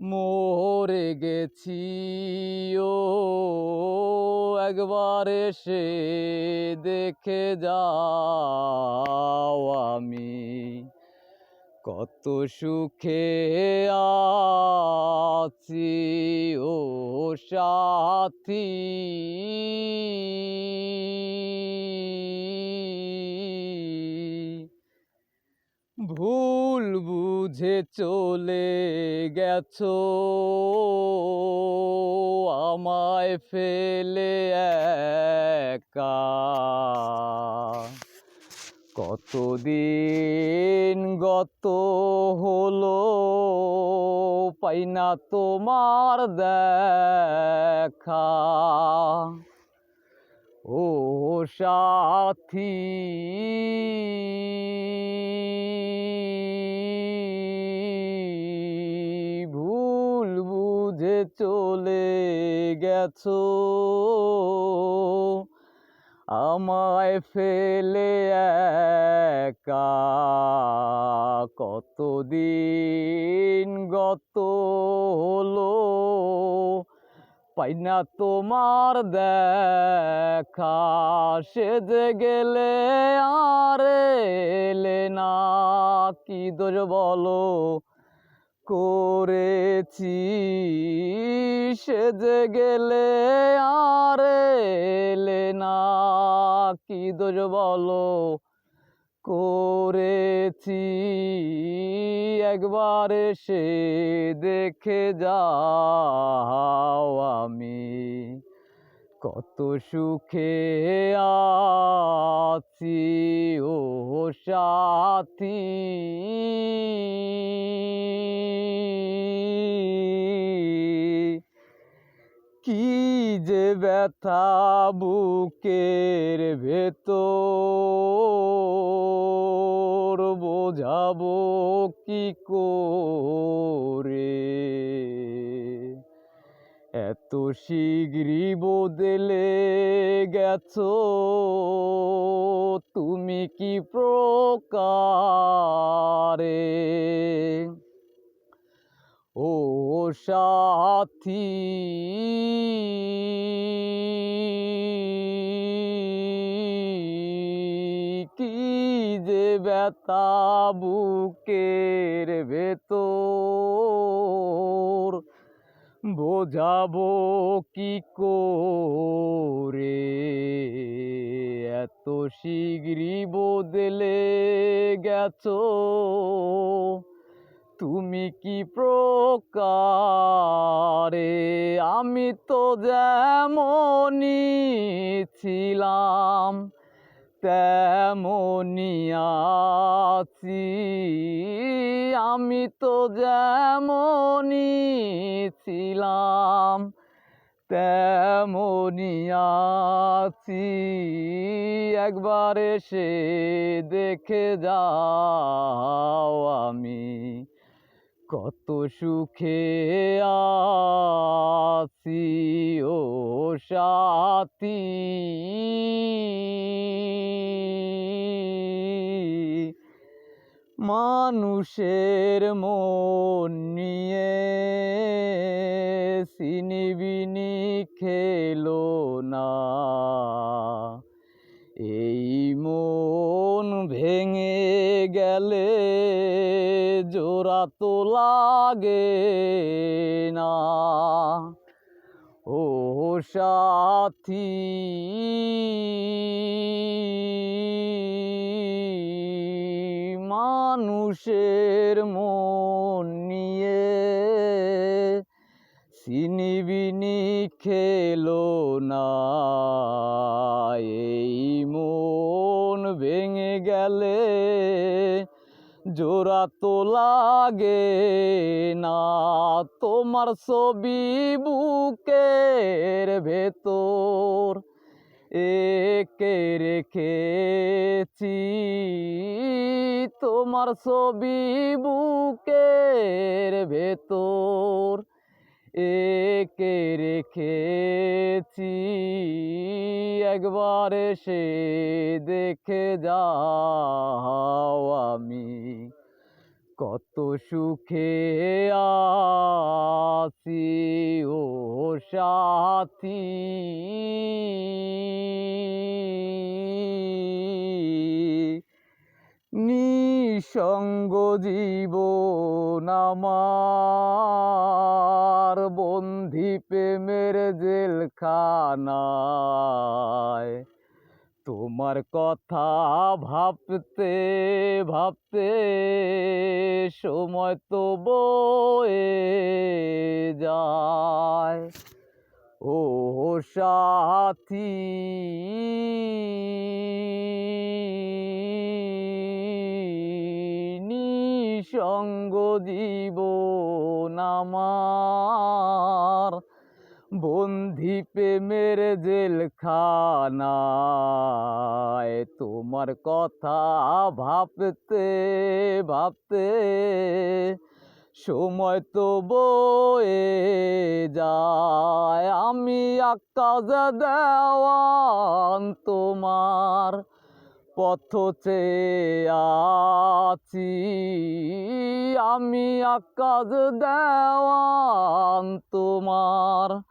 মরে গেছি ও একবার এসে দেখে যাও আমি। কত সুখে আছি ও সাথী। ভুল বুঝে চলে গেছো, আমায় ফেলে একা। কতদিন গত হলো পাই না তোমার দেখা। ও সাথী চলে গেছো। আমায় ফেলে একা কতদিন গত হলো? পাই না তোমার দেখা সেজে গেলে আর এলে না, কি দোষ বলো? করেছি সেজে গেলে আর এলে না, কি দোষ বলো? করেছি একবার সে দেখে যাও আমি। কত সুখে আছি ও সাথী। ব্যথা বুকের ভেতর বোঝাবো কি করে? এত শীঘ্রই বদলে গেছো তুমি কি প্রকারে সাথী। কি যে ব্যথা বুকের ভেতর বোঝাবো কি করে? এত শীঘ্রই বদলে গেছো। তুমি কি প্রকারে? আমি তো যেমনই ছিলাম, তেমনই আছি। আমি তো যেমনই ছিলাম, তেমনই আছি। একবার এসে দেখে যাও আমি। কত সুখে আছি ও সাথী। মানুষের মন নিয়ে সিনিবিনি খেলো না। এই মন ভেঙে গেলে জোড়া তো লাগে না। ও সাথী, মানুষের মন নিয়ে সিনিবিনি খেলো না। এই মন ভেঙে গেলে জোড়া তো লাগে না তোমার ছবি বুকের ভেতর। একে রেখেছি তোমার ছবি বুকের ভেতর। একে রেখেছি একবার এসে দেখে যাও কত সুখে আছি ও সাথী। নিঃসঙ্গ জীবন আমার বন্ধি প্রেমের জেলখানায়। তোমার কথা ভাবতে ভাবতে সময় তো বয়ে যায়। ও সাথী নিঃসঙ্গ জীবন আমার। বন্ধি প্রেমের জেলখানায় তোমার কথা ভাবতে ভাবতে সময় তো বয়ে যায়। আমি আকাশ দেওয়ান তোমার পথ আছি। আমি আকাশ দেওয়ান তোমার